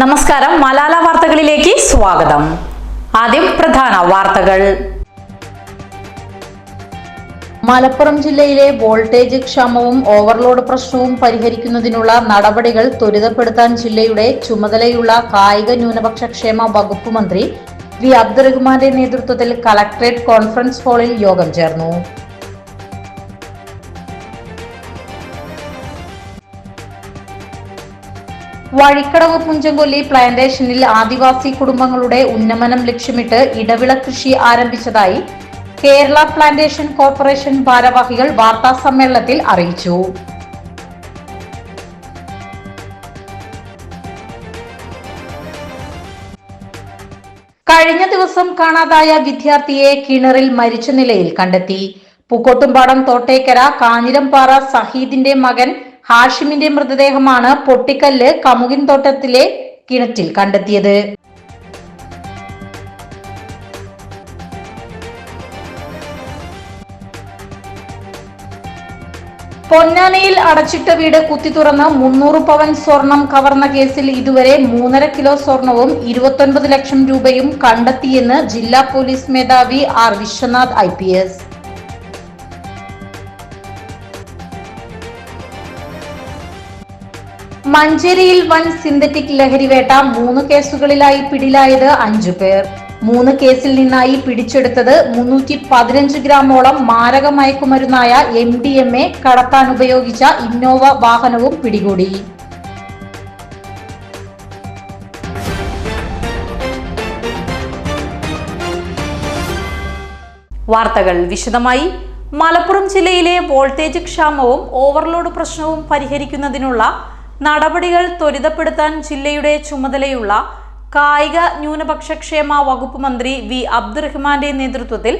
നമസ്കാരം. മലാല വാർത്തകളിലേക്ക് സ്വാഗതം. ആദ്യം പ്രധാന വാർത്തകൾ. മലപ്പുറം ജില്ലയിലെ വോൾട്ടേജ് ക്ഷാമവും ഓവർലോഡ് പ്രശ്നവും പരിഹരിക്കുന്നതിനുള്ള നടപടികൾ ത്വരിതപ്പെടുത്താൻ ജില്ലയുടെ ചുമതലയുള്ള കായിക ന്യൂനപക്ഷ ക്ഷേമ വകുപ്പ് മന്ത്രി വി അബ്ദുറഹ്മാന്റെ നേതൃത്വത്തിൽ കളക്ടറേറ്റ് കോൺഫറൻസ് ഹാളിൽ യോഗം ചേർന്നു. വഴിക്കടവ് പുഞ്ചങ്കൊല്ലി പ്ലാന്റേഷനിൽ ആദിവാസി കുടുംബങ്ങളുടെ ഉന്നമനം ലക്ഷ്യമിട്ട് ഇടവിള കൃഷി ആരംഭിച്ചതായി കേരള പ്ലാന്റേഷൻ കോർപ്പറേഷൻ ഭാരവാഹികൾ വാർത്താ സമ്മേളനത്തിൽ അറിയിച്ചു. കഴിഞ്ഞ ദിവസം കാണാതായ വിദ്യാർത്ഥിയെ കിണറിൽ മരിച്ച നിലയിൽ കണ്ടെത്തി. പൂക്കോട്ടുംപാടം തോട്ടേക്കര കാഞ്ഞിരംപാറ സഹീദിന്റെ മകൻ ഹാഷിമിന്റെ മൃതദേഹമാണ് പൊട്ടിക്കല്ല് കമുകിൻ തോട്ടത്തിലെ കിണറ്റിൽ കണ്ടെത്തിയത്. പൊന്നാനിയിൽ അടച്ചിട്ട വീട് കുത്തി തുറന്ന് മുന്നൂറ് പവൻ സ്വർണം കവർന്ന കേസിൽ ഇതുവരെ മൂന്നര കിലോ സ്വർണവും ഇരുപത്തൊൻപത് ലക്ഷം രൂപയും കണ്ടെത്തിയെന്ന് ജില്ലാ പോലീസ് മേധാവി ആർ വിശ്വനാഥ് ഐ മഞ്ചേരിയിൽ വൻ സിന്തറ്റിക് ലഹരിവേട്ട മൂന്ന് കേസുകളിലായി പിടിയിലായത് അഞ്ചു പേർ. മൂന്ന് കേസിൽ നിന്നായി പിടിച്ചെടുത്തത് മുന്നൂറ്റി പതിനഞ്ച് ഗ്രാമോളം മാരക മയക്കുമരുന്നായ എം ഡി എം എ കടത്താൻ ഉപയോഗിച്ച ഇന്നോവ വാഹനവും പിടികൂടി. വാർത്തകൾ വിശദമായി. മലപ്പുറം ജില്ലയിലെ വോൾട്ടേജ് ക്ഷാമവും ഓവർലോഡ് പ്രശ്നവും പരിഹരിക്കുന്നതിനുള്ള നടപടികൾ ത്വരിതപ്പെടുത്താൻ ജില്ലയുടെ ചുമതലയുള്ള കായിക ന്യൂനപക്ഷ ക്ഷേമ വകുപ്പ് മന്ത്രി വി അബ്ദുറഹ്മാന്റെ നേതൃത്വത്തിൽ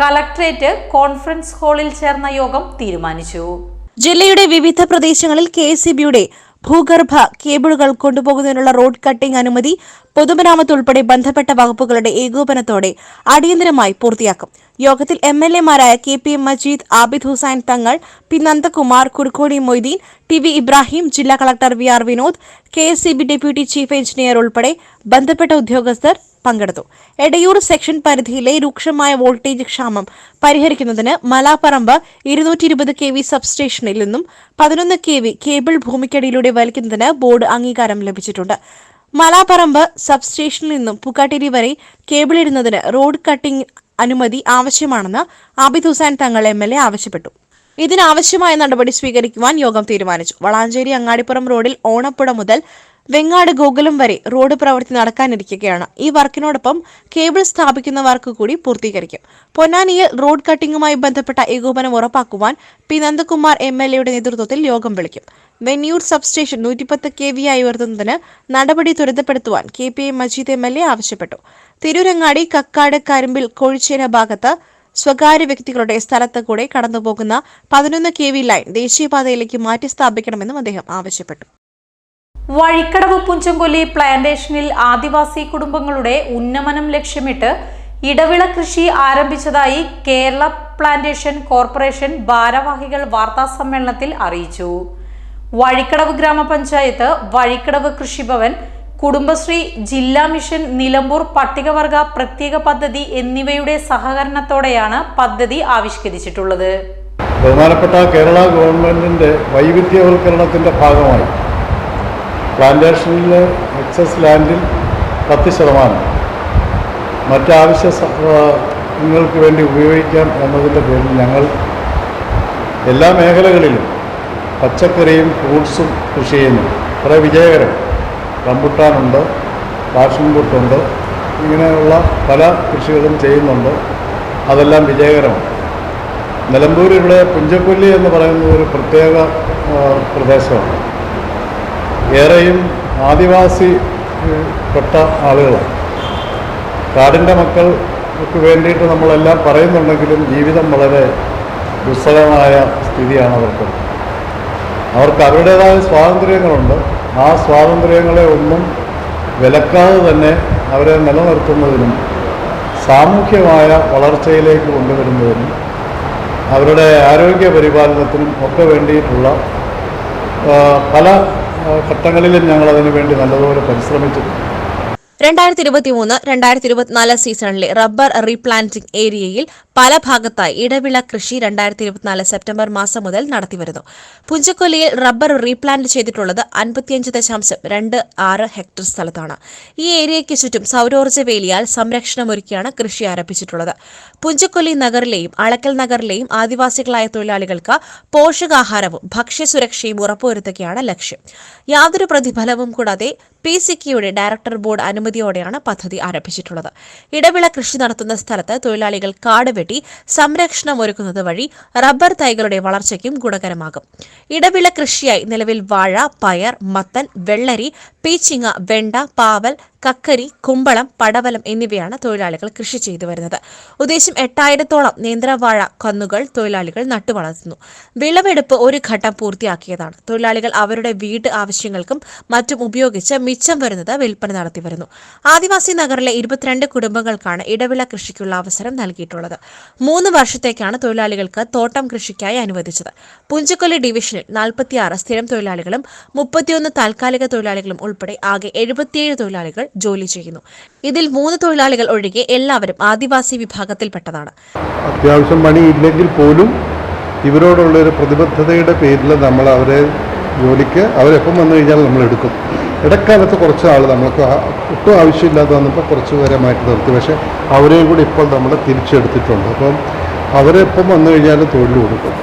കലക്ട്രേറ്റ് കോൺഫറൻസ് ഹാളിൽ ചേർന്ന യോഗം തീരുമാനിച്ചു. ജില്ലയുടെ വിവിധ പ്രദേശങ്ങളിൽ കെ എസ് ഭൂഗർഭ കേബിളുകൾ കൊണ്ടുപോകുന്നതിനുള്ള റോഡ് കട്ടിംഗ് അനുമതി പൊതുമരാമത്ത് ഉൾപ്പെടെ ബന്ധപ്പെട്ട വകുപ്പുകളുടെ ഏകോപനത്തോടെ അടിയന്തരമായി പൂർത്തിയാക്കും. യോഗത്തിൽ M L എമാരായ K P Majeed Abid Hussain Thangal P Nandakumar Kurukkodi Moideen T V Ibrahim ജില്ലാ collector V R Vinod K S C B deputy chief engineer ഉൾപ്പെടെ ബന്ധപ്പെട്ട ഉദ്യോഗസ്ഥർ പങ്കെടുത്തു. എടയൂർ സെക്ഷൻ പരിധിയിലെ രൂക്ഷമായ വോൾട്ടേജ് ക്ഷാമം പരിഹരിക്കുന്നതിന് മലാപ്പറമ്പ് ഇരുന്നൂറ്റി ഇരുപത് കെ വി സബ്സ്റ്റേഷനിൽ നിന്നും പതിനൊന്ന് കെ വി കേബിൾ ഭൂമിക്കടിയിലൂടെ വലിക്കുന്നതിന് ബോർഡ് അംഗീകാരം ലഭിച്ചിട്ടുണ്ട്. മലാപ്പറമ്പ് സബ്സ്റ്റേഷനിൽ നിന്നും പുക്കാട്ടിരി വരെ കേബിൾ ഇടുന്നതിന് റോഡ് കട്ടിംഗ് അനുമതി ആവശ്യമാണെന്ന് ആബിദ് ഹുസൈൻ തങ്ങൾ എം എൽ എ ആവശ്യപ്പെട്ടു. ഇതിനാവശ്യമായ നടപടി സ്വീകരിക്കുവാൻ യോഗം തീരുമാനിച്ചു. വളാഞ്ചേരി അങ്ങാടിപ്പുറം റോഡിൽ ഓണപ്പുഴ മുതൽ വെങ്ങാട് ഗോകുലം വരെ റോഡ് പ്രവൃത്തി നടക്കാനിരിക്കുകയാണ്. ഈ വർക്കിനോടൊപ്പം കേബിൾ സ്ഥാപിക്കുന്ന വർക്ക് കൂടി പൂർത്തീകരിക്കും. പൊന്നാനിയിൽ റോഡ് കട്ടിങ്ങുമായി ബന്ധപ്പെട്ട ഏകോപനം ഉറപ്പാക്കുവാൻ പി നന്ദകുമാർ എം എൽ എയുടെ നേതൃത്വത്തിൽ യോഗം വിളിക്കും. വെന്നിയൂർ സബ്സ്റ്റേഷൻ നൂറ്റിപ്പത്ത് കെ വി ആയി ഉയർത്തുന്നതിന് നടപടി ത്വരിതപ്പെടുത്തുവാൻ K P A Majeed M L A ആവശ്യപ്പെട്ടു. തിരൂരങ്ങാടി കക്കാട് കരിമ്പിൽ കൊഴിച്ചേന ഭാഗത്ത് സ്വകാര്യ വ്യക്തികളുടെ സ്ഥലത്ത് കൂടെ കടന്നുപോകുന്ന പതിനൊന്ന് കെ വി ലൈൻ ദേശീയപാതയിലേക്ക് മാറ്റി സ്ഥാപിക്കണമെന്നും അദ്ദേഹം ആവശ്യപ്പെട്ടു. വഴിക്കടവ് പുഞ്ചംകൊല്ലി പ്ലാന്റേഷനിൽ ആദിവാസി കുടുംബങ്ങളുടെ ഉന്നമനം ലക്ഷ്യമിട്ട് ഇടവിള കൃഷി ആരംഭിച്ചതായി കേരള പ്ലാന്റേഷൻ കോർപ്പറേഷൻ ഭാരവാഹികൾ വാർത്താസമ്മേളനത്തിൽ അറിയിച്ചു. വഴിക്കടവ് ഗ്രാമപഞ്ചായത്ത് വഴിക്കടവ് കൃഷിഭവൻ കുടുംബശ്രീ ജില്ലാ മിഷൻ നിലമ്പൂർ പട്ടികവർഗ പ്രത്യേക പദ്ധതി എന്നിവയുടെ സഹകരണത്തോടെയാണ് പദ്ധതി ആവിഷ്കരിച്ചിട്ടുള്ളത്. ബഹുമാനപ്പെട്ട കേരള ഗവൺമെന്റിന്റെ വൈവിധ്യവൽക്കരണത്തിന്റെ ഭാഗമായി പ്ലാന്റേഷനിലെ എക്സസ് ലാൻഡിൽ പത്ത് ശതമാനം മറ്റാവശ്യ നിങ്ങൾക്ക് വേണ്ടി ഉപയോഗിക്കാം എന്നതിന്റെ പേരിൽ ഞങ്ങൾ എല്ലാ മേഖലകളിലും പച്ചക്കറിയും ഫ്രൂട്ട്സും കൃഷി ചെയ്യുന്നു. കുറേ വിജയകരം. റംബുട്ടാനുണ്ട് പാഷൻ ഫ്രൂട്ടുണ്ട് ഇങ്ങനെയുള്ള പല കൃഷികളും ചെയ്യുന്നുണ്ട്. അതെല്ലാം വിജയകരമാണ്. നിലമ്പൂർ ഇവിടെ പുഞ്ചക്കൊല്ലി എന്ന് പറയുന്ന ഒരു പ്രത്യേക പ്രദേശമാണ്. ഏറെയും ആദിവാസി പെട്ട ആളുകളാണ്. കാടിന്റെ മക്കൾക്ക് വേണ്ടിയിട്ട് നമ്മളെല്ലാം പറയുന്നുണ്ടെങ്കിലും ജീവിതം വളരെ ദുസ്സഹമായ സ്ഥിതിയാണ് അവർക്ക്. അവർക്ക് അവരുടേതായ സ്വാതന്ത്ര്യങ്ങളുണ്ട്. ആ സ്വാതന്ത്ര്യങ്ങളെ ഒന്നും വിലക്കാതെ തന്നെ അവരെ നിലനിർത്തുന്നതിനും സാമൂഹ്യമായ വളർച്ചയിലേക്ക് കൊണ്ടുവരുന്നതിനും അവരുടെ ആരോഗ്യ പരിപാലനത്തിനും ഒക്കെ വേണ്ടിയിട്ടുള്ള പല ഘട്ടങ്ങളിലും ഞങ്ങൾ അതിനു വേണ്ടി നല്ലതുപോലെ പരിശ്രമിച്ചു രണ്ടായിരത്തി ഇരുപത്തി മൂന്ന് രണ്ടായിരത്തി ഇരുപത്തിനാല് സീസണിലെ റബ്ബർ റീപ്ലാന്റിംഗ് ഏരിയയിൽ പല ഭാഗത്തായി ഇടവിള കൃഷി രണ്ടായിരത്തി ഇരുപത്തിനാല് സെപ്റ്റംബർ മാസം മുതൽ നടത്തിവരുന്നു. പുഞ്ചക്കൊല്ലിയിൽ റബ്ബർ റീപ്ലാന്റ് ചെയ്തിട്ടുള്ളത് അൻപത്തിയഞ്ച് ദശാംശം രണ്ട് ആറ് ഹെക്ടർ സ്ഥലത്താണ്. ഈ ഏരിയയ്ക്ക് ചുറ്റും സൗരോർജ വേലിയാൽ സംരക്ഷണമൊരുക്കിയാണ് കൃഷി ആരംഭിച്ചിട്ടുള്ളത്. പുഞ്ചക്കൊല്ലി നഗറിലെയും അളക്കൽ നഗറിലെയും ആദിവാസികളായ തൊഴിലാളികൾക്ക് പോഷകാഹാരവും ഭക്ഷ്യസുരക്ഷയും ഉറപ്പുവരുത്തുകയാണ് ലക്ഷ്യം. യാതൊരു പ്രതിഫലവും കൂടാതെ പി സിക്കിയുടെ ഡയറക്ടർ ബോർഡ് അനുമതിയോടെയാണ് പദ്ധതി ആരംഭിച്ചിട്ടുള്ളത്. ഇടവിള കൃഷി നടത്തുന്ന സ്ഥലത്ത് തൊഴിലാളികൾ കാട് വെട്ടി സംരക്ഷണം ഒരുക്കുന്നത് വഴി റബ്ബർ തൈകളുടെ വളർച്ചയ്ക്കും ഗുണകരമാകും. ഇടവിള കൃഷിയായി നിലവിൽ വാഴ പയർ മത്തൻ വെള്ളരി പീച്ചിങ്ങ വെണ്ട പാവൽ കക്കരി കുമ്പളം പടവലം എന്നിവയാണ് തൊഴിലാളികൾ കൃഷി ചെയ്തു വരുന്നത്. ഉദ്ദേശം എട്ടായിരത്തോളം നേന്ത്രവാഴ കന്നുകൾ തൊഴിലാളികൾ നട്ടുവളർത്തുന്നു വിളവെടുപ്പ് ഒരു ഘട്ടം പൂർത്തിയാക്കിയതാണ്. തൊഴിലാളികൾ അവരുടെ വീട് ആവശ്യങ്ങൾക്കും മറ്റും ഉപയോഗിച്ച് മിച്ചം വരുന്നത് വിൽപ്പന നടത്തി വരുന്നു. ആദിവാസി നഗറിലെ ഇരുപത്തിരണ്ട് കുടുംബങ്ങൾക്കാണ് ഇടവിള കൃഷിക്കുള്ള അവസരം നൽകിയിട്ടുള്ളത്. മൂന്ന് വർഷത്തേക്കാണ് തൊഴിലാളികൾക്ക് തോട്ടം കൃഷിക്കായി അനുവദിച്ചത്. പുഞ്ചക്കൊല്ലി ഡിവിഷനിൽ നാൽപ്പത്തിയാറ് സ്ഥിരം തൊഴിലാളികളും മുപ്പത്തിയൊന്ന് താൽക്കാലിക തൊഴിലാളികളും ഉൾപ്പെടെ ആകെ എഴുപത്തിയേഴ് തൊഴിലാളികൾ ജോലി ചെയ്യുന്നു. ഇതിൽ മൂന്ന് തൊഴിലാളികൾ ഒഴികെ എല്ലാവരും ആദിവാസി വിഭാഗത്തിൽപ്പെട്ടതാണ്. അത്യാവശ്യം പണി ഇല്ലെങ്കിൽ പോലും ഇവരോടുള്ള ഒരു പ്രതിബദ്ധതയുടെ പേരിൽ നമ്മൾ അവരെ ജോലിക്ക് അവരെപ്പം വന്നു കഴിഞ്ഞാൽ നമ്മൾ എടുക്കും. ഇടക്കാലത്ത് കുറച്ച് ആൾ നമ്മൾക്ക് ഒട്ടും ആവശ്യമില്ലാതെ വന്നപ്പോൾ കുറച്ച് പേരെ മാറ്റി നിർത്തി. പക്ഷേ അവരെയും കൂടി ഇപ്പോൾ നമ്മൾ തിരിച്ചെടുത്തിട്ടുണ്ട്. അപ്പം അവരെപ്പം വന്നു കഴിഞ്ഞാൽ തൊഴിൽ കൊടുക്കും.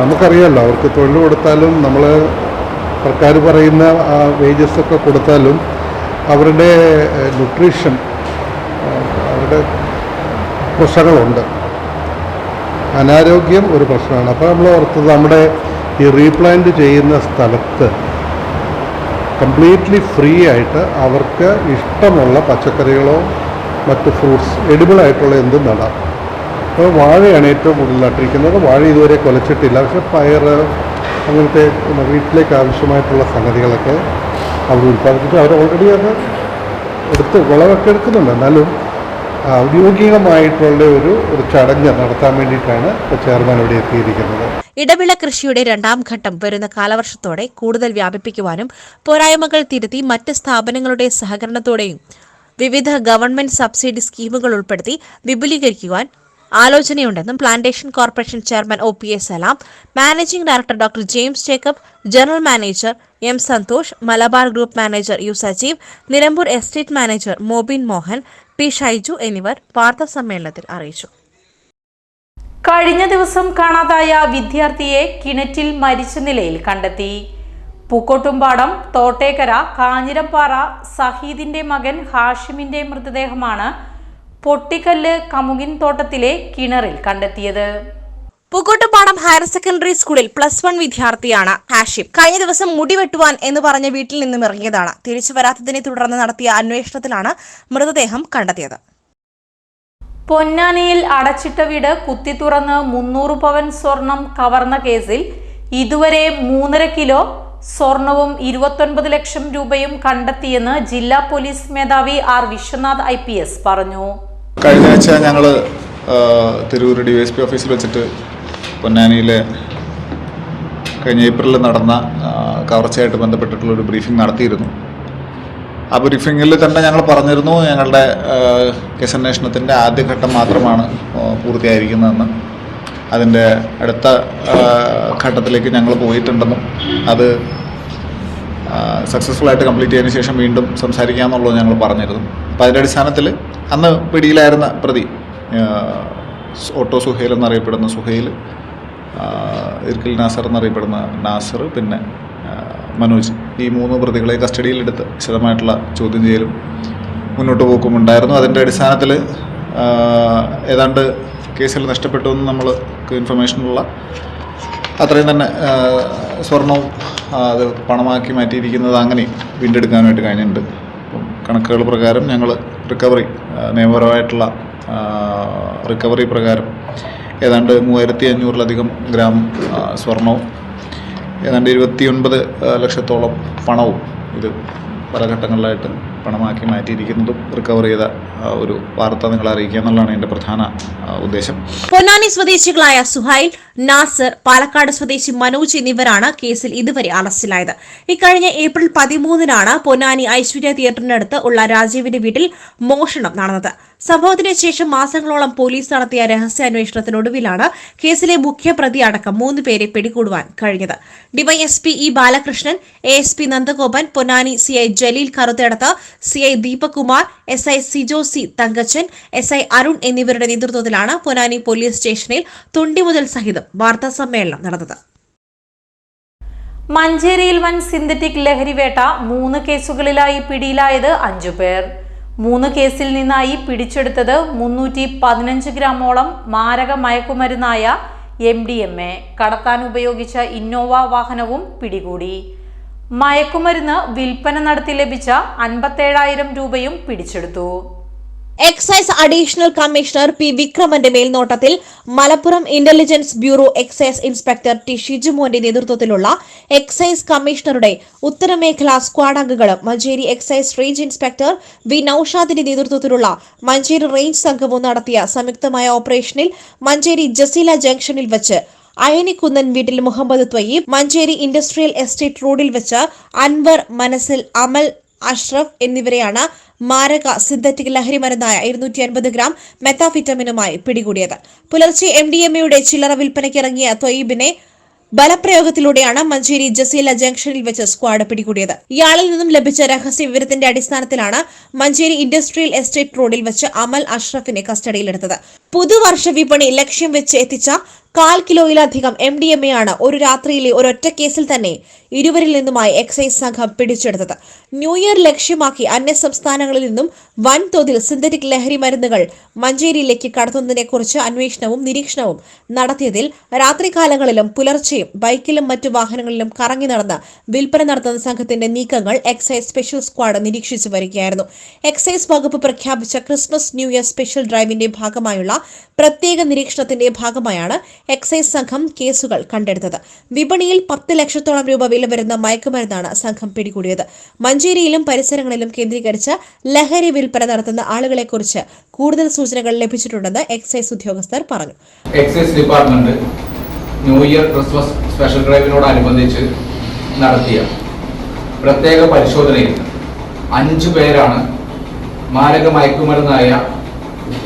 നമുക്കറിയാമല്ലോ അവർക്ക് തൊഴിൽ കൊടുത്താലും നമ്മൾ സർക്കാർ പറയുന്ന വേജസ് ഒക്കെ കൊടുത്താലും അവരുടെ ന്യൂട്രീഷൻ അവരുടെ പ്രശ്നങ്ങളുണ്ട്. അനാരോഗ്യം ഒരു പ്രശ്നമാണ്. അപ്പോൾ നമ്മൾ ഓർത്തത് നമ്മുടെ ഈ റീപ്ലാന്റ് ചെയ്യുന്ന സ്ഥലത്ത് കംപ്ലീറ്റ്ലി ഫ്രീ ആയിട്ട് അവർക്ക് ഇഷ്ടമുള്ള പച്ചക്കറികളോ മറ്റ് ഫ്രൂട്ട്സ് എഡിബിളായിട്ടുള്ള എന്തും നടാം. അപ്പോൾ വാഴയാണ് ഏറ്റവും കൂടുതൽ നട്ടിരിക്കുന്നത്. വാഴ ഇതുവരെ കൊലച്ചിട്ടില്ല. പക്ഷെ പയർ അങ്ങനത്തെ വീട്ടിലേക്ക് ആവശ്യമായിട്ടുള്ള സംഗതികളൊക്കെ അവർ ഉൽപ്പാദിപ്പിച്ചു. അവർ ഓൾറെഡി അത് എടുത്ത് വിളവൊക്കെ എടുക്കുന്നുണ്ട്. എന്നാലും ഔദ്യോഗികമായിട്ടുള്ള ഒരു ഒരു ചടങ്ങ് നടത്താൻ വേണ്ടിയിട്ടാണ് ചെയർമാൻ ഇവിടെ എത്തിയിരിക്കുന്നത്. ഇടവിള കൃഷിയുടെ രണ്ടാം ഘട്ടം വരുന്ന കാലവർഷത്തോടെ കൂടുതൽ വ്യാപിപ്പിക്കുവാനും പോരായ്മകൾ തിരുത്തി മറ്റ് സ്ഥാപനങ്ങളുടെ സഹകരണത്തോടെയും വിവിധ ഗവൺമെന്റ് സബ്സിഡി സ്കീമുകൾ ഉൾപ്പെടുത്തി വിപുലീകരിക്കുവാൻ ആലോചനയുണ്ടെന്നും plantation corporation chairman O P A Salam managing director doctor James Jacob general manager M Santhosh Malabar group manager U Sajeev Nilambur estate manager Mobin Mohan P Shaiju എന്നിവർ വാർത്താ സമ്മേളനത്തിൽ അറിയിച്ചു. കഴിഞ്ഞ ദിവസം കാണാതായ വിദ്യാർത്ഥിയെ കിണറ്റിൽ മരിച്ച നിലയിൽ കണ്ടെത്തി. പൂക്കോട്ടുംപാടം തോട്ടേക്കര കാഞ്ഞിരപ്പാറ സഹീദിന്റെ മകൻ ഹാഷിമിന്റെ മൃതദേഹമാണ് പൊട്ടിക്കല്ല് കമുകിൻ തോട്ടത്തിലെ കിണറിൽ കണ്ടെത്തിയത്. പൂക്കോട്ടുപാടം ഹയർ സെക്കൻഡറി സ്കൂളിൽ പ്ലസ് വൺ വിദ്യാർത്ഥിയാണ് ഹാഷിം. കഴിഞ്ഞ ദിവസം മുടി വെട്ടുവാൻ എന്ന് പറഞ്ഞ് വീട്ടിൽ നിന്നും ഇറങ്ങിയതാണ്. തിരിച്ചു വരാത്തതിനെ തുടർന്ന് നടത്തിയ അന്വേഷണത്തിലാണ് മൃതദേഹം കണ്ടെത്തിയത്. പൊന്നാനിയിൽ അടച്ചിട്ട വീട് കുത്തി തുറന്ന് മുന്നൂറ് പവൻ സ്വർണം കവർന്ന കേസിൽ ഇതുവരെ മൂന്നര കിലോ സ്വർണവും ഇരുപത്തൊൻപത് ലക്ഷം രൂപയും കണ്ടെത്തിയെന്ന് ജില്ലാ പോലീസ് മേധാവി R Viswanath I P S പറഞ്ഞു. കഴിഞ്ഞ ആഴ്ച ഞങ്ങൾ തിരൂർ ഡി എസ് പി ഓഫീസിൽ വെച്ചിട്ട് പൊന്നാനിയിലെ കഴിഞ്ഞ ഏപ്രിലിൽ നടന്ന കവർച്ചയായിട്ട് ബന്ധപ്പെട്ടിട്ടുള്ള ഒരു ബ്രീഫിംഗ് നടത്തിയിരുന്നു. ആ ബ്രീഫിങ്ങിൽ തന്നെ ഞങ്ങൾ പറഞ്ഞിരുന്നു ഞങ്ങളുടെ കേസ് കേസന്വേഷണത്തിന്റെ ആദ്യഘട്ടം മാത്രമാണ് പൂർത്തിയായിരിക്കുന്നതെന്ന്. അതിന്റെ അടുത്ത ഘട്ടത്തിലേക്ക് ഞങ്ങൾ പോയിട്ടുണ്ടെന്നും അത് സക്സസ്ഫുൾ ആയിട്ട് കംപ്ലീറ്റ് ചെയ്തതിന് ശേഷം വീണ്ടും സംസാരിക്കാമെന്നുള്ളത് ഞങ്ങൾ പറഞ്ഞിരുന്നു. അപ്പോൾ അതിന്റെ അടിസ്ഥാനത്തിൽ അന്ന് പിടിയിലായിരുന്ന പ്രതി ഓട്ടോ സുഹേൽ എന്നറിയപ്പെടുന്ന സുഹേൽ ഇർക്കിൽ നാസർ എന്നറിയപ്പെടുന്ന നാസർ പിന്നെ മനോജ് ഈ മൂന്ന് പ്രതികളെ കസ്റ്റഡിയിലെടുത്ത് വിശദമായിട്ടുള്ള ചോദ്യം ചെയ്യലും മുന്നോട്ട് പോക്കും ഉണ്ടായിരുന്നു. അതിന്റെ അടിസ്ഥാനത്തിൽ ഏതാണ്ട് കേസിൽ നഷ്ടപ്പെട്ടു എന്ന് നമ്മൾക്ക് ഇൻഫർമേഷനുള്ള അത്രയും തന്നെ സ്വർണവും അത് പണമാക്കി മാറ്റിയിരിക്കുന്നത് അങ്ങനെ വീണ്ടെടുക്കാനായിട്ട് കഴിഞ്ഞിട്ടുണ്ട്. അപ്പം കണക്കുകൾ പ്രകാരം ഞങ്ങൾ റിക്കവറി നിയമപരമായിട്ടുള്ള റിക്കവറി പ്രകാരം ഏതാണ്ട് മൂവായിരത്തി അഞ്ഞൂറിലധികം ഗ്രാം സ്വർണവും ഏതാണ്ട് ഇരുപത്തിയൊൻപത് ഒൻപത് ലക്ഷത്തോളം പണവും ഇത് പല ഘട്ടങ്ങളിലായിട്ട് പണമാക്കി മാറ്റിയിരിക്കുന്നതും റിക്കവർ ചെയ്ത ഒരു വാർത്ത നിങ്ങളെ അറിയിക്കുക എന്നുള്ളതാണ് എന്റെ പ്രധാന ഉദ്ദേശം. പൊന്നാനി സ്വദേശികളായ സുഹൈൽ നാസർ പാലക്കാട് സ്വദേശി മനോജ് എന്നിവരാണ് കേസിൽ ഇതുവരെ അറസ്റ്റിലായത്. ഇക്കഴിഞ്ഞ ഏപ്രിൽ പതിമൂന്നിനാണ് പൊന്നാനി ഐശ്വര്യ തിയേറ്ററിനടുത്ത് ഉള്ള രാജീവിന്റെ വീട്ടിൽ മോഷണം നടന്നത്. സംഭവത്തിന് ശേഷം മാസങ്ങളോളം പോലീസ് നടത്തിയ രഹസ്യാന്വേഷണത്തിനൊടുവിലാണ് കേസിലെ മുഖ്യപ്രതി അടക്കം മൂന്ന് പേരെ പിടികൂടുവാൻ കഴിഞ്ഞത്. DYSP E Balakrishnan A S P Nandagopan Ponnani C I Jaleel Karuthedath C I Deepak Kumar S I Sijo C Thankachan S I Arun എന്നിവരുടെ നേതൃത്വത്തിലാണ് പൊന്നാനി പോലീസ് സ്റ്റേഷനിൽ തൊണ്ടി മുതൽ സഹിതം വാർത്താ സമ്മേളനം നടന്നത്. മഞ്ചേരിയിൽ വൻ സിന്തറ്റിക് ലഹരിവേട്ട മൂന്ന് കേസുകളിലായി പിടിയിലായത് അഞ്ചു പേർ മൂന്ന് കേസിൽ നിന്നായി പിടിച്ചെടുത്തത് മുന്നൂറ്റി പതിനഞ്ച് ഗ്രാമോളം മാരക മയക്കുമരുന്നായ എം ഡി എം എ. കടത്താൻ ഉപയോഗിച്ച ഇന്നോവ വാഹനവും പിടികൂടി. മയക്കുമരുന്ന് വിൽപ്പന നടത്തി ലഭിച്ച അൻപത്തേഴായിരം രൂപയും പിടിച്ചെടുത്തു. എക്സൈസ് അഡീഷണൽ കമ്മീഷണർ പി വിക്രമന്റെ മേൽനോട്ടത്തിൽ Malappuram intelligence bureau excise inspector T ഷിജുമോന്റെ നേതൃത്വത്തിലുള്ള എക്സൈസ് കമ്മീഷണറുടെ ഉത്തരമേഖലാ സ്ക്വാഡ് അംഗങ്ങളും Manjeri excise range inspector V നൌഷാദിന്റെ നേതൃത്വത്തിലുള്ള മഞ്ചേരി റേഞ്ച് സംഘവും നടത്തിയ സംയുക്തമായ ഓപ്പറേഷനിൽ മഞ്ചേരി ജസീല ജംഗ്ഷനിൽ വെച്ച് അയനിക്കുന്നൻ വീട്ടിൽ മുഹമ്മദ് ത്വയ്യീബ് മഞ്ചേരി ഇൻഡസ്ട്രിയൽ എസ്റ്റേറ്റ് റോഡിൽ വെച്ച് അൻവർ മനസ്സിൽ അമൽ അഷ്റഫ് എന്നിവരെയാണ് മാരക സിന്തറ്റിക് ലഹരി മരുന്നായ ഇരുന്നൂറ്റി അൻപത് ഗ്രാം മെത്താഫിറ്റമിനുമായി പിടികൂടിയത്. പുലർച്ചെ എം ഡി എം എയുടെ ചില്ലറ വിൽപ്പനയ്ക്കിറങ്ങിയ ത്വയ്യീബിനെ ബലപ്രയോഗത്തിലൂടെയാണ് മഞ്ചേരി ജസീല ജംഗ്ഷനിൽ വെച്ച് സ്ക്വാഡ് പിടികൂടിയത്. ഇയാളിൽ നിന്നും ലഭിച്ച രഹസ്യ വിവരത്തിന്റെ അടിസ്ഥാനത്തിലാണ് മഞ്ചേരി ഇൻഡസ്ട്രിയൽ എസ്റ്റേറ്റ് റോഡിൽ വെച്ച് അമൽ അഷ്റഫിനെ കസ്റ്റഡിയിലെടുത്തത്. പുതുവർഷ വിപണി ലക്ഷ്യം വെച്ച് എത്തിച്ച കാൽ കിലോയിലധികം എം ഡി എം എ ആണ് ഒരു രാത്രിയിലെ ഒരൊറ്റ കേസിൽ തന്നെ ഇരുവരിൽ നിന്നുമായി എക്സൈസ് സംഘം പിടിച്ചെടുത്തത്. ന്യൂ ഇയർ ലക്ഷ്യമാക്കി അന്യ സംസ്ഥാനങ്ങളിൽ നിന്നും വൻതോതിൽ സിന്തറ്റിക് ലഹരി മരുന്നുകൾ മഞ്ചേരിയിലേക്ക് കടത്തുന്നതിനെക്കുറിച്ച് അന്വേഷണവും നിരീക്ഷണവും നടത്തിയതിൽ രാത്രികാലങ്ങളിലും പുലർച്ചെയും ബൈക്കിലും മറ്റു വാഹനങ്ങളിലും കറങ്ങി നടന്ന് വിൽപ്പന നടത്തുന്ന സംഘത്തിന്റെ നീക്കങ്ങൾ എക്സൈസ് സ്പെഷ്യൽ സ്ക്വാഡ് നിരീക്ഷിച്ചു വരികയായിരുന്നു. എക്സൈസ് വകുപ്പ് പ്രഖ്യാപിച്ച ക്രിസ്മസ് ന്യൂ ഇയർ സ്പെഷ്യൽ ഡ്രൈവിന്റെ ഭാഗമായുള്ള പ്രത്യേക നിരീക്ഷണത്തിന്റെ ഭാഗമായാണ് എക്സൈസ് സംഘം കേസുകൾ കണ്ടെടുത്തത്. വിപണിയിൽ പത്ത് ലക്ഷത്തോളം രൂപ വില വരുന്ന മയക്കുമരുന്നാണ് സംഘം പിടികൂടിയത്. മഞ്ചേരിയിലും പരിസരങ്ങളിലും കേന്ദ്രീകരിച്ച് ലഹരി വിൽപ്പന നടത്തുന്ന ആളുകളെക്കുറിച്ച് കൂടുതൽ സൂചനകൾ ലഭിച്ചിട്ടുണ്ടെന്ന് എക്സൈസ് ഉദ്യോഗസ്ഥർ പറഞ്ഞു. Excise department new year Christmas special ഡ്രൈവിനോടനുബന്ധിച്ച് നടത്തിയ പ്രത്യേക പരിശോധനയിൽ അഞ്ചു പേരാണ് മാരക മയക്കുമരുന്നായ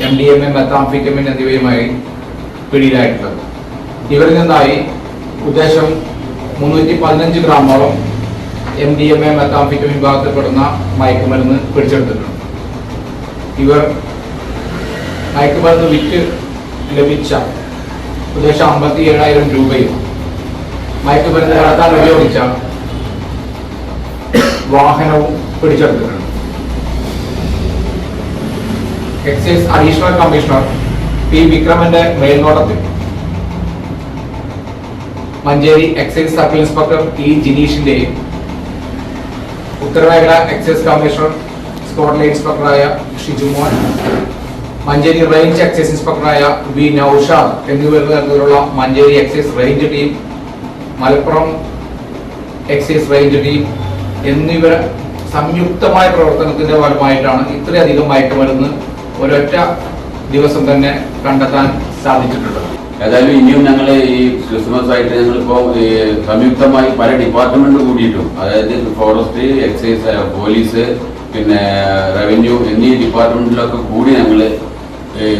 M D M A methamphetamine എന്നിവയുമായി പിടിയിലായിട്ടുള്ളത്. ഇവരിൽ നിന്നായി ഉദ്ദേശം മുന്നൂറ്റി പതിനഞ്ച് ഗ്രാമോളം എം ഡി എം എ മെത്താംഫിറ്റം വിഭാഗത്തിൽപ്പെടുന്ന മയക്കുമരുന്ന് പിടിച്ചെടുത്തിട്ടുണ്ട്. ഇവർ മയക്കുമരുന്ന് വിറ്റ് ലഭിച്ച ഉദ്ദേശം അമ്പത്തി ഏഴായിരം രൂപയും മയക്കുമരുന്ന് കടത്താൻ ഉപയോഗിച്ച വാഹനവും പിടിച്ചെടുത്തിട്ടുണ്ട്. എക്സൈസ് അഡീഷണൽ കമ്മീഷണർ പി വിക്രമന്റെ മേൽനോട്ടത്തിൽ Manjeri excise circle inspector T ജിനീഷിന്റെയും ഉത്തരമേഖല എക്സൈസ് കമ്മീഷണർ സ്കോട്ട്ലൈ ഇൻസ്പെക്ടറായ ഷിജുമോൻ മഞ്ചേരി റേഞ്ച് എക്സൈസ് ഇൻസ്പെക്ടറായ വി നൌഷാദ് എന്നിവരുടെ നേതൃത്വത്തിലുള്ള Manjeri excise range team Malappuram excise range team എന്നിവ സംയുക്തമായ പ്രവർത്തനത്തിന്റെ ഫലമായിട്ടാണ് ഇത്രയധികം മയക്കുമരുന്ന് ഒരൊറ്റ ദിവസം തന്നെ കണ്ടെത്താൻ സാധിച്ചിട്ടുള്ളത്. ഏതായാലും ഇനിയും ഞങ്ങൾ ഈ ക്രിസ്മസ് ആയിട്ട് ഞങ്ങളിപ്പോ ഈ സംയുക്തമായി പല ഡിപ്പാർട്ട്മെന്റ് കൂടിയിട്ടും അതായത് ഫോറസ്റ്റ് എക്സൈസ് പോലീസ് പിന്നെ റവന്യൂ എന്നീ ഡിപ്പാർട്ട്മെന്റിലൊക്കെ കൂടി ഞങ്ങൾ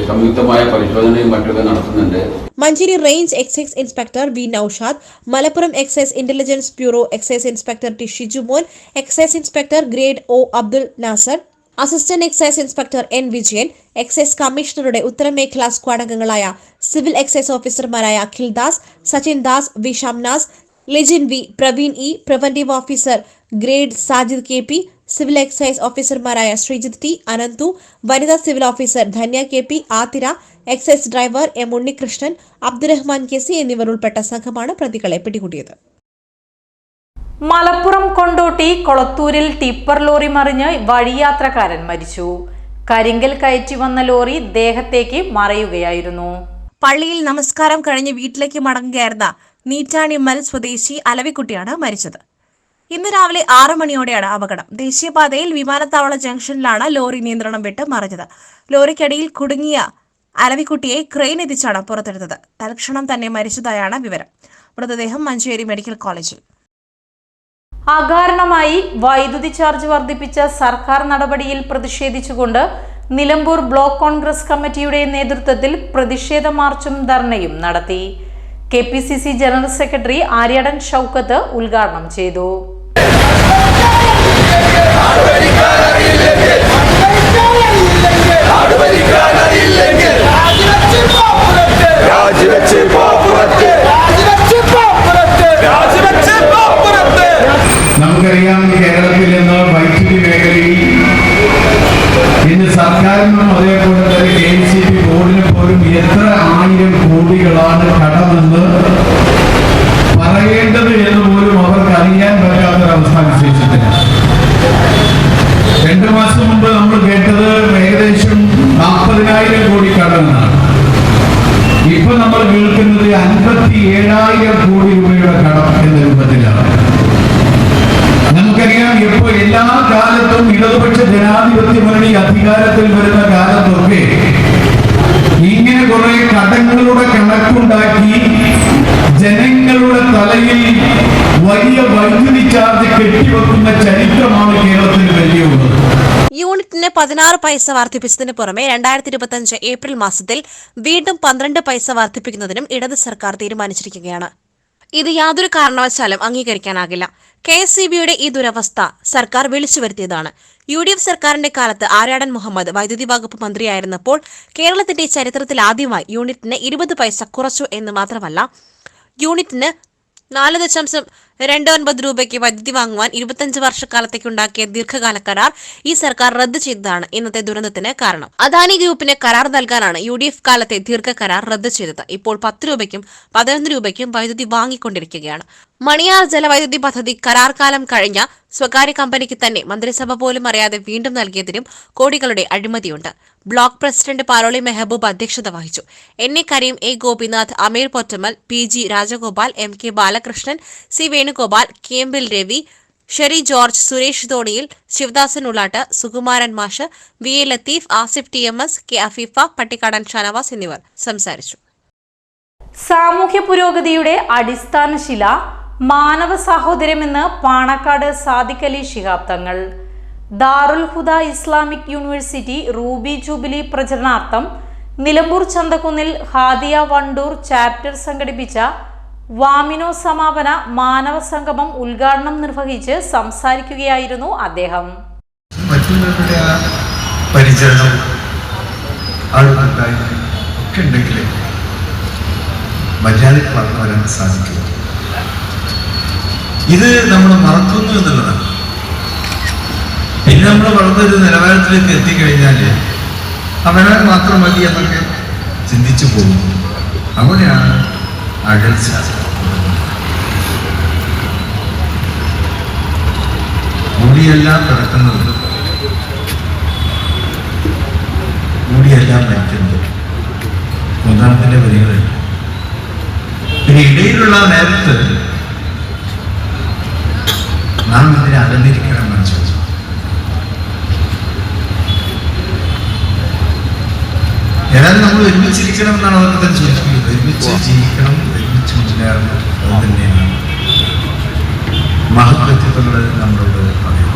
സംയുക്തമായ പരിശോധനയും മറ്റൊക്കെ നടത്തുന്നുണ്ട്. Manjeri range excise inspector V Noushad Malappuram excise intelligence bureau excise inspector T Shijumon excise inspector grade O Abdul Nasar assistant excise inspector N Vijayan excise കമ്മീഷണറുടെ ഉത്തരമേഖലാ സ്ക്വാഡ് അംഗങ്ങളായ സിവിൽ എക്സൈസ് ഓഫീസർമാരായ Akhil Das Sachin Das V Shamnas Lijin V Praveen E preventive officer grade Sajid K P civil excise ഓഫീസർമാരായ Sreejith T Ananthu വനിതാ civil officer Dhanya K P Athira excise driver M Unnikrishnan Abdurahman K C എന്നിവർ ഉൾപ്പെട്ട സംഘമാണ് പ്രതികളെ പിടികൂടിയത്. മലപ്പുറം കൊണ്ടോട്ടി കൊളത്തൂരിൽ tipper lorry മറിഞ്ഞ് വഴിയാത്രക്കാരൻ മരിച്ചു. കരിങ്കൽ കയറ്റി വന്ന ലോറി ദേഹത്തേക്ക് മറയുകയായിരുന്നു. പള്ളിയിൽ നമസ്കാരം കഴിഞ്ഞ് വീട്ടിലേക്ക് മടങ്ങുകയായിരുന്ന നീറ്റാണിമൽ സ്വദേശി അലവിക്കുട്ടിയാണ് മരിച്ചത്. ഇന്ന് രാവിലെ ആറ് മണിയോടെയാണ് അപകടം. ദേശീയപാതയിൽ വിമാനത്താവള ജംഗ്ഷനിലാണ് ലോറി നിയന്ത്രണം വിട്ട് മറിഞ്ഞത്. ലോറിക്കടിയിൽ കുടുങ്ങിയ അലവിക്കുട്ടിയെ ക്രെയിൻ എത്തിച്ചാണ് പുറത്തെടുത്തത്. തൽക്ഷണം തന്നെ മരിച്ചതായാണ് വിവരം. മൃതദേഹം മഞ്ചേരി മെഡിക്കൽ കോളേജിൽ. അകാരണമായി വൈദ്യുതി ചാർജ് വർദ്ധിപ്പിച്ച സർക്കാർ നടപടിയിൽ പ്രതിഷേധിച്ചുകൊണ്ട് നിലമ്പൂർ ബ്ലോക്ക് കോൺഗ്രസ് കമ്മിറ്റിയുടെ നേതൃത്വത്തിൽ പ്രതിഷേധ മാർച്ചും ധർണയും നടത്തി. K P C C general secretary Aryadan Shoukath ഉദ്ഘാടനം ചെയ്തു. കണക്കുണ്ടാക്കി ജനങ്ങളുടെ തലയിൽ വലിയ വൈദ്യുതി ചാർജ് കെട്ടിവെക്കുന്ന ചരിത്രമാണ് കേരളത്തിന് വലിയ യൂണിറ്റിന് പതിനാറ് പൈസ വർദ്ധിപ്പിച്ചതിന് പുറമെ രണ്ടായിരത്തി ഇരുപത്തിയഞ്ച് ഏപ്രിൽ മാസത്തിൽ വീണ്ടും പന്ത്രണ്ട് പൈസ വർദ്ധിപ്പിക്കുന്നതിനും ഇടത് സർക്കാർ തീരുമാനിച്ചിരിക്കുകയാണ്. ഇത് യാതൊരു കാരണവശാലും അംഗീകരിക്കാനാകില്ല. കെ എസ് സി ബിയുടെ ഈ ദുരവസ്ഥ സർക്കാർ വിളിച്ചു വരുത്തിയതാണ് യു ഡി എഫ് സർക്കാരിന്റെ കാലത്ത് ആരാടൻ മുഹമ്മദ് വൈദ്യുതി വകുപ്പ് മന്ത്രിയായിരുന്നപ്പോൾ കേരളത്തിന്റെ ചരിത്രത്തിൽ ആദ്യമായി യൂണിറ്റിന് ഇരുപത് പൈസ കുറച്ചു എന്ന് മാത്രമല്ല യൂണിറ്റിന് നാല് ദശാംശം രണ്ട് ഒൻപത് രൂപയ്ക്ക് വൈദ്യുതി വാങ്ങുവാൻ ഇരുപത്തഞ്ച് വർഷക്കാലത്തേക്ക് ഉണ്ടാക്കിയ ദീർഘകാല കരാർ ഈ സർക്കാർ റദ്ദ് ചെയ്തതാണ് ഇന്നത്തെ ദുരന്തത്തിന് കാരണം. അദാനി ഗ്രൂപ്പിന് കരാർ നൽകാനാണ് യു ഡി എഫ് കാലത്തെ ദീർഘ കരാർ റദ്ദ് ചെയ്തത്. ഇപ്പോൾ പത്ത് രൂപയ്ക്കും പതിനൊന്ന് രൂപയ്ക്കും വൈദ്യുതി വാങ്ങിക്കൊണ്ടിരിക്കുകയാണ്. മണിയാർ ജലവൈദ്യുതി പദ്ധതി കരാർ കാലം കഴിഞ്ഞ സ്വകാര്യ കമ്പനിക്ക് തന്നെ മന്ത്രിസഭ പോലും അറിയാതെ വീണ്ടും നൽകിയതിനും കോടികളുടെ അഴിമതിയുണ്ട്. ബ്ലോക്ക് പ്രസിഡന്റ് പാലോളി മെഹബൂബ് അധ്യക്ഷത വഹിച്ചു. N A Kareem A Gopinath Ameer Pottamal P G Rajagopal M K Balakrishnan C Venugopal K M bill Ravi Sherry George Suresh ധോണിയിൽ ശിവദാസൻ ഉള്ളാട്ട് സുകുമാരൻ മാഷ് V A Latheef Asif T M S K Afeefa Pattikkadan Shanavas എന്നിവർ സംസാരിച്ചു. സാമൂഹ്യ പുരോഗതിയുടെ അടിസ്ഥാന ശില മാനവ സാഹോദര്യമെന്ന് Panakkad Sadiqali Shihab Thangal. Darul Huda Islamic university ruby jubilee പ്രചരണാർത്ഥം നിലമ്പൂർ ചന്തക്കുന്നിൽ ഹാദിയ വണ്ടൂർ ചാപ്റ്റർ സംഘടിപ്പിച്ച വാമിനോ സമാപന മാനവ സംഗമം ഉദ്ഘാടനം നിർവഹിച്ച് സംസാരിക്കുകയായിരുന്നു അദ്ദേഹം. മര്യാദയ്ക്ക് വളർന്നു വരാൻ സാധിക്കും. ഇത് നമ്മൾ മറക്കുന്നു എന്നുള്ളതാണ്. പിന്നെ നമ്മൾ വളർന്നൊരു നിലവാരത്തിലേക്ക് എത്തിക്കഴിഞ്ഞാൽ അവനവൻ മാത്രം മതി എന്നൊക്കെ ചിന്തിച്ചു പോകും. അവിടെയാണ് അകൽച്ച മുടിയെല്ലാം കിടക്കുന്നത് മുടിയെല്ലാം മരിക്കുന്നത് മൂന്നാമത്തിന്റെ വരികളിൽ പിന്നെ ഇടയിലുള്ള നേരത്ത് നാം ഇതിനെ അകന്നിരിക്കണം ചോദിച്ചു ഏതായാലും നമ്മൾ ഒരുമിച്ചിരിക്കണം എന്നാണ് അതൊക്കെ തന്നെ ചോദിക്കുന്നത്. ഒരുമിച്ച് ജീവിക്കണം ഒരുമിച്ച് മുന്നേറണം അത് തന്നെയാണ് മഹത്വത്വങ്ങൾ നമ്മളോട് പറയുന്നത്.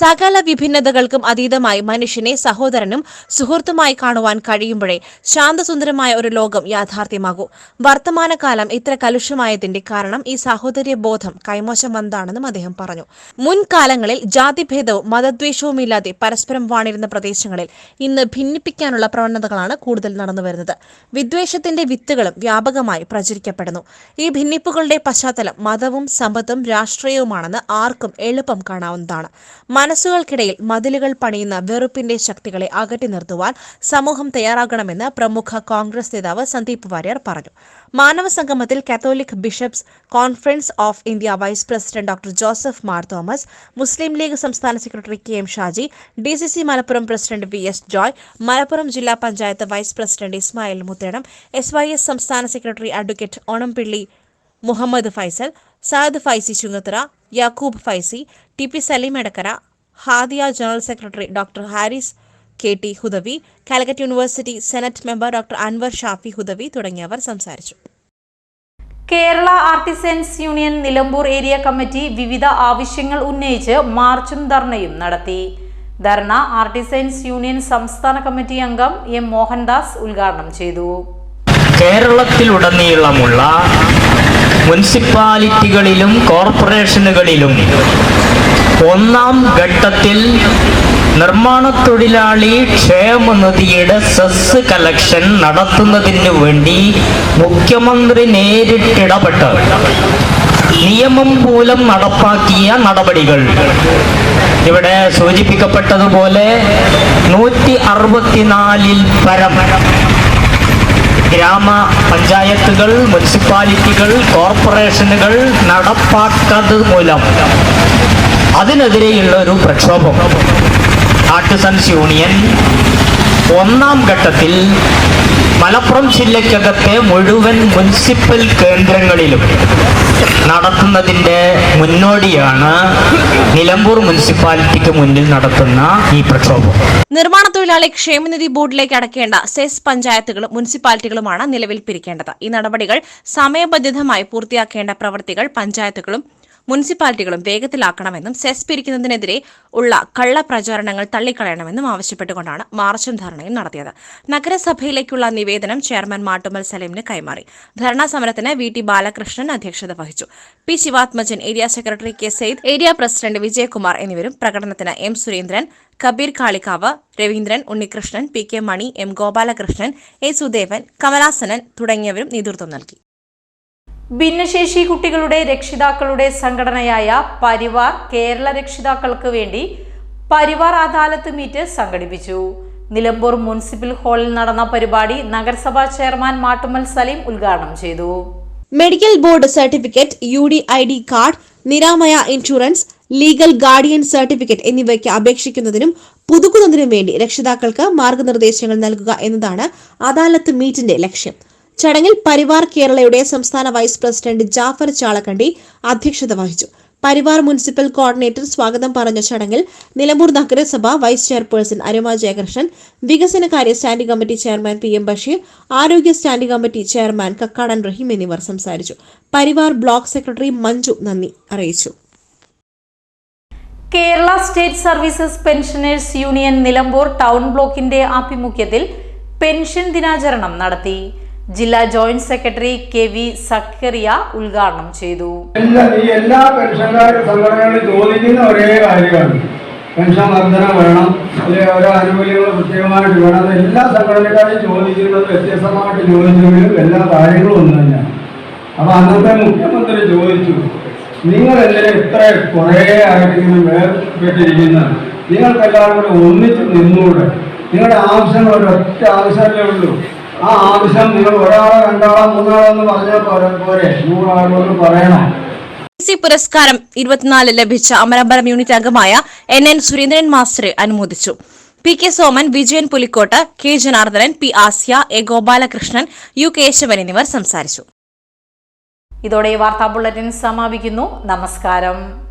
സകല വിഭിന്നതകൾക്കും അതീതമായി മനുഷ്യനെ സഹോദരനും സുഹൃത്തുമായി കാണുവാൻ കഴിയുമ്പോഴേ ശാന്തസുന്ദരമായ ഒരു ലോകം യാഥാർത്ഥ്യമാകൂ. വർത്തമാനകാലം ഇത്ര കലുഷമായതിന്റെ കാരണം ഈ സഹോദര്യ ബോധം കൈമോശം വന്നതാണെന്നും അദ്ദേഹം പറഞ്ഞു. മുൻകാലങ്ങളിൽ ജാതിഭേദവും മതദ്വേഷവും ഇല്ലാതെ പരസ്പരം വാണിരുന്ന പ്രദേശങ്ങളിൽ ഇന്ന് ഭിന്നിപ്പിക്കാനുള്ള പ്രവണതകളാണ് കൂടുതൽ നടന്നുവരുന്നത് വിദ്വേഷത്തിന്റെ വിത്തുകളും വ്യാപകമായി പ്രചരിക്കപ്പെടുന്നു. ഈ ഭിന്നിപ്പുകളുടെ പശ്ചാത്തലം മതവും സമ്പത്തും രാഷ്ട്രീയവുമാണെന്ന് ആർക്കും എളുപ്പം കാണാവുന്നതാണ്. മനസ്സുകൾക്കിടയിൽ മതിലുകൾ പണിയുന്ന വെറുപ്പിന്റെ ശക്തികളെ അകറ്റി നിർത്തുവാൻ സമൂഹം തയ്യാറാകണമെന്ന് പ്രമുഖ കോൺഗ്രസ് നേതാവ് സന്ദീപ് വാര്യർ പറഞ്ഞു. മാനവ സംഗമത്തിൽ Catholic bishops conference of India vice president doctor Joseph Mar Thomas Muslim League സംസ്ഥാന secretary K M Shaji D C C Malappuram president V S Joy Malappuram ജില്ലാ panchayat vice president Ismail Muthedam S Y S സംസ്ഥാന secretary advocate Onampilly Muhammad Faisal Saad Faizy Chungathara Yakub Faizy T P Saleem Edakkara Hadia general secretary doctor Haris K T Hudawi Calicut university senate member doctor Anwar Shafi Hudawi തുടങ്ങിയവർ സംസാരിച്ചു. Kerala artisans union Nilambur area committee വിവിധ ആവശ്യങ്ങൾ ഉന്നയിച്ച് മാർച്ചും ധർണയും നടത്തി. ധർണ artisans union സംസ്ഥാന committee അംഗം എം മോഹൻദാസ് ഉദ്ഘാടനം ചെയ്തു. കേരളത്തിലുടനീളമുള്ള മുനിസിപ്പാലിറ്റികളിലും കോർപ്പറേഷനുകളിലും ഒന്നാം ഘട്ടത്തിൽ നിർമ്മാണ തൊഴിലാളി ക്ഷേമനിധിയുടെ സെസ് കലക്ഷൻ നടത്തുന്നതിന് വേണ്ടി മുഖ്യമന്ത്രി നേരിട്ടിടപെട്ട്. നിയമം മൂലം നടപ്പാക്കിയ നടപടികൾ. ഇവിടെ സൂചിപ്പിക്കപ്പെട്ടതുപോലെ നൂറ്റി അറുപത്തിനാലിൽ പരം ഗ്രാമ പഞ്ചായത്തുകൾ മുനിസിപ്പാലിറ്റികൾ കോർപ്പറേഷനുകൾ നടപ്പാക്കത് മൂലം അതിനെതിരെയുള്ള ഒരു പ്രക്ഷോഭം. ആർട്ടിസൻസ് യൂണിയൻ ഒന്നാം ഘട്ടത്തിൽ മലപ്പുറം ജില്ലയ്ക്കകത്തെ മുഴുവൻ മുനിസിപ്പൽ കേന്ദ്രങ്ങളിലും നടത്തുന്നതിന്റെ മുന്നോടിയാണ് നിലമ്പൂർ മുനിസിപ്പാലിറ്റിക്ക് മുന്നിൽ നടത്തുന്ന ഈ പ്രക്ഷോഭം. നിർമ്മാണ തൊഴിലാളി ക്ഷേമനിധി ബോർഡിലേക്ക് അടക്കേണ്ട സെസ് പഞ്ചായത്തുകളും മുനിസിപ്പാലിറ്റികളുമാണ് നിലവിൽ പിരിക്കേണ്ടത്. ഈ നടപടികൾ സമയബന്ധിതമായി പൂർത്തിയാക്കേണ്ട പ്രവൃത്തികൾ പഞ്ചായത്തുകളും മുനിസിപ്പാലിറ്റികളും വേഗത്തിലാക്കണമെന്നും സെസ് പിരിക്കുന്നതിനെതിരെ ഉള്ള കള്ള പ്രചാരണങ്ങൾ തള്ളിക്കളയണമെന്നും ആവശ്യപ്പെട്ടുകൊണ്ടാണ് മാർച്ചും ധർണയും നടത്തിയത്. നഗരസഭയിലേക്കുള്ള നിവേദനം ചെയർമാൻ മാട്ടുമൽ സലീമിന് കൈമാറി. ധർണാ സമരത്തിന് വി ടി ബാലകൃഷ്ണൻ അധ്യക്ഷത വഹിച്ചു. P Sivathmajan area secretary K Sayed area president Vijayakumar എന്നിവരും പ്രകടനത്തിന് M Surendran Kabeer Kalikavu Raveendran Unnikrishnan P K Mani M Gopalakrishnan A Sudevan Kamalasanan തുടങ്ങിയവരും നേതൃത്വം നൽകി. ഭിന്നശേഷി കുട്ടികളുടെ രക്ഷിതാക്കളുടെ സംഘടനയായ പരിവാർ കേരള രക്ഷിതാക്കൾക്ക് വേണ്ടി പരിവാർ അദാലത്ത് മീറ്റ് സംഘടിപ്പിച്ചു. നിലമ്പൂർ മുനിസിപ്പൽ ഹാളിൽ നടന്ന പരിപാടി നഗരസഭാ ചെയർമാൻ മാട്ടുമൽ സലീം ഉദ്ഘാടനം ചെയ്തു. Medical board certificate U D I D card Niramaya insurance legal guardian certificate എന്നിവയ്ക്ക് അപേക്ഷിക്കുന്നതിനും പുതുക്കുന്നതിനും വേണ്ടി രക്ഷിതാക്കൾക്ക് മാർഗനിർദ്ദേശങ്ങൾ നൽകുക എന്നതാണ് അദാലത്ത് മീറ്റിന്റെ ലക്ഷ്യം. ചടങ്ങിൽ പരിവാർ കേരളയുടെ സംസ്ഥാന വൈസ് പ്രസിഡന്റ് ജാഫർ ചാളക്കണ്ടി അധ്യക്ഷത വഹിച്ചു. പരിവാർ മുനിസിപ്പൽ കോർഡിനേറ്റർ സ്വാഗതം പറഞ്ഞ ചടങ്ങിൽ നിലമ്പൂർ നഗരസഭ വൈസ് ചെയർപേഴ്സൺ അരുമ ജയകൃഷ്ണൻ വികസനകാര്യ standing committee chairman P M Basheer ആരോഗ്യ standing committee chairman Kakkadan Raheem എന്നിവർ സംസാരിച്ചു. പരിവാർ ബ്ലോക്ക് സെക്രട്ടറി മഞ്ജു നന്ദി അറിയിച്ചു. Kerala state services pensioners union Nilambur town ബ്ലോക്കിന്റെ ആഭിമുഖ്യത്തിൽ പെൻഷൻ ദിനാചരണം നടത്തി. ജില്ലാ joint secretary K V Sakkariya ഉദ്ഘാടനം ചെയ്തു. എല്ലാ പെൻഷൻകാർ സംഘടനകളും ചോദിക്കുന്ന ഒരേ കാര്യമാണ്. പെൻഷൻ വർധന വേണം അല്ലെങ്കിൽ ഓരോ ആനുകൂല്യങ്ങൾ പ്രത്യേകമായിട്ട് വേണം. എല്ലാ സംഘടനക്കാരും ചോദിക്കുന്നത് വ്യത്യസ്തമായിട്ട് ചോദിച്ചെങ്കിലും എല്ലാ കാര്യങ്ങളും ഒന്ന് തന്നെയാണ്. അപ്പൊ അന്നത്തെ മുഖ്യമന്ത്രി ചോദിച്ചു നിങ്ങൾ എന്തിനാ ഇത്ര കുറേ ആയിട്ടിങ്ങനെ വേർപെട്ടിരിക്കുന്നത്? നിങ്ങൾക്കെല്ലാവരും കൂടെ ഒന്നിച്ച് നിന്നുകൂടെ നിങ്ങളുടെ ആവശ്യങ്ങൾ ഒരൊറ്റ ആവശ്യമല്ലേ ഉള്ളൂ. ആ ആവശ്യം നിങ്ങൾ ഒരാളോ രണ്ടാളോ മൂന്നാളോ എന്ന് പറഞ്ഞാൽ പോരെ പോരെ. നൂറാളോന്ന് പറയണം. സി പുരസ്കാരം ഇരുപത്തിനാല് ലഭിച്ച അമരമ്പലം യൂണിറ്റ് അംഗമായ എൻ എൻ സുരേന്ദ്രൻ മാസ്റ്റർ അനുമോദിച്ചു. P K Soman Vijayan Pulikkottu K Janardhanan P Asya A Gopalakrishnan U Kesavan എന്നിവർ സംസാരിച്ചു. ഇതോടെ ഈ വാർത്താ ബുള്ളറ്റിൻ സമാപിക്കുന്നു. നമസ്കാരം.